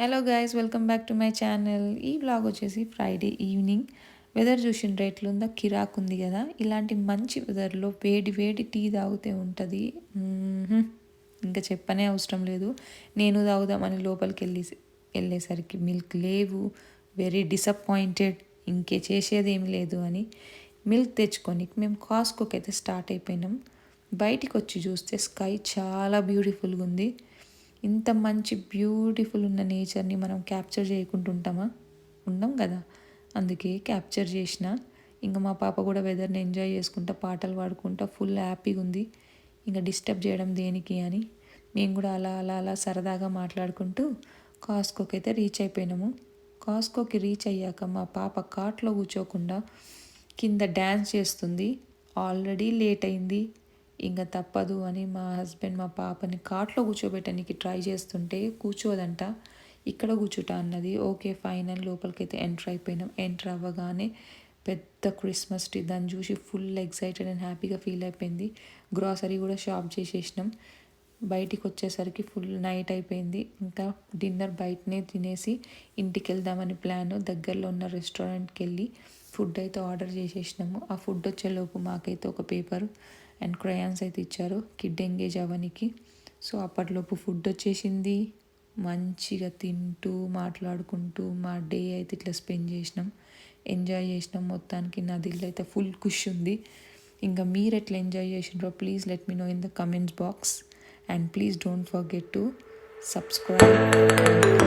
Hello guys welcome back to my channel ఈ blog వచ్చేసి Friday evening weather చూసిన ఎట్లుందా కిరాక్ ఉంది కదా? ఇలాంటి మంచి వెదర్లో వేడి వేడి టీ తాగితే ఉంటుంది. ఇంకా చెప్పనే అవసరం లేదు. నేను తాగుదామని లోపలికి వెళ్ళి వెళ్ళేసరికి మిల్క్ లేవు. వెరీ డిసప్పాయింటెడ్ ఇంకే చేసేది ఏమి లేదు అని మిల్క్ తెచ్చుకొని మేము కాస్కోకి అయితే స్టార్ట్ అయిపోయినాం. బయటికి వచ్చి చూస్తే స్కై చాలా బ్యూటిఫుల్గా ఉంది. ఇంత మంచి బ్యూటిఫుల్ ఉన్న నేచర్ని మనం క్యాప్చర్ చేయకుంటుంటామా? ఉంటామా ఉండం కదా. అందుకే క్యాప్చర్ చేసిన. ఇంకా మా పాప కూడా వెదర్ని ఎంజాయ్ చేసుకుంటా పాటలు పాడుకుంటా ఫుల్ హ్యాపీగా ఉంది. ఇంకా డిస్టర్బ్ చేయడం దేనికి అని. మేము కూడా అలా అలా అలా సరదాగా మాట్లాడుకుంటూ కాస్కోకి అయితే రీచ్ అయిపోయినాము. కాస్కోకి రీచ్ అయ్యాక మా పాప కార్ట్లో కూర్చోకుండా కింద డ్యాన్స్ చేస్తుంది. ఆల్రెడీ లేట్ అయింది. ఇంకా తప్పదు అని మా హస్బెండ్ మా పాపని కార్ట్లో కూర్చోబెట్టడానికి ట్రై చేస్తుంటే కూర్చోదంట. ఇక్కడ కూర్చుంటా అన్నది. ఓకే ఫైన్ అని లోపలికైతే ఎంటర్ అయిపోయినాం. ఎంటర్ అవ్వగానే పెద్ద క్రిస్మస్ ట్రీ. దాన్ని చూసి ఫుల్ ఎక్సైటెడ్ అండ్ హ్యాపీగా ఫీల్ అయిపోయింది. గ్రాసరీ కూడా షాప్ చేసేసినాం. బయటికి వచ్చేసరికి ఫుల్ నైట్ అయిపోయింది. ఇంకా డిన్నర్ బయటనే తినేసి ఇంటికి వెళ్దామని ప్లాన్. దగ్గరలో ఉన్న రెస్టారెంట్కి వెళ్ళి ఫుడ్ అయితే ఆర్డర్ చేసేసినాము. ఆ ఫుడ్ వచ్చేలోపు మాకైతే ఒక పేపర్. అండ్ క్రయాన్స్ అయితే ఇచ్చారు. కిడ్ ఎంగేజ్ అవ్వనికి. సో అప్పటిలోపు ఫుడ్ వచ్చేసింది. మంచిగా తింటూ మాట్లాడుకుంటూ మా డే అయితే ఇట్లా స్పెండ్ చేసినాం. ఎంజాయ్ చేసినాం. మొత్తానికి నా దిల్ అయితే ఫుల్ ఖుషి ఉంది. ఇంకా మీరు ఎట్లా ఎంజాయ్ చేసినారో please let me know in the comments box. And please don't forget to subscribe.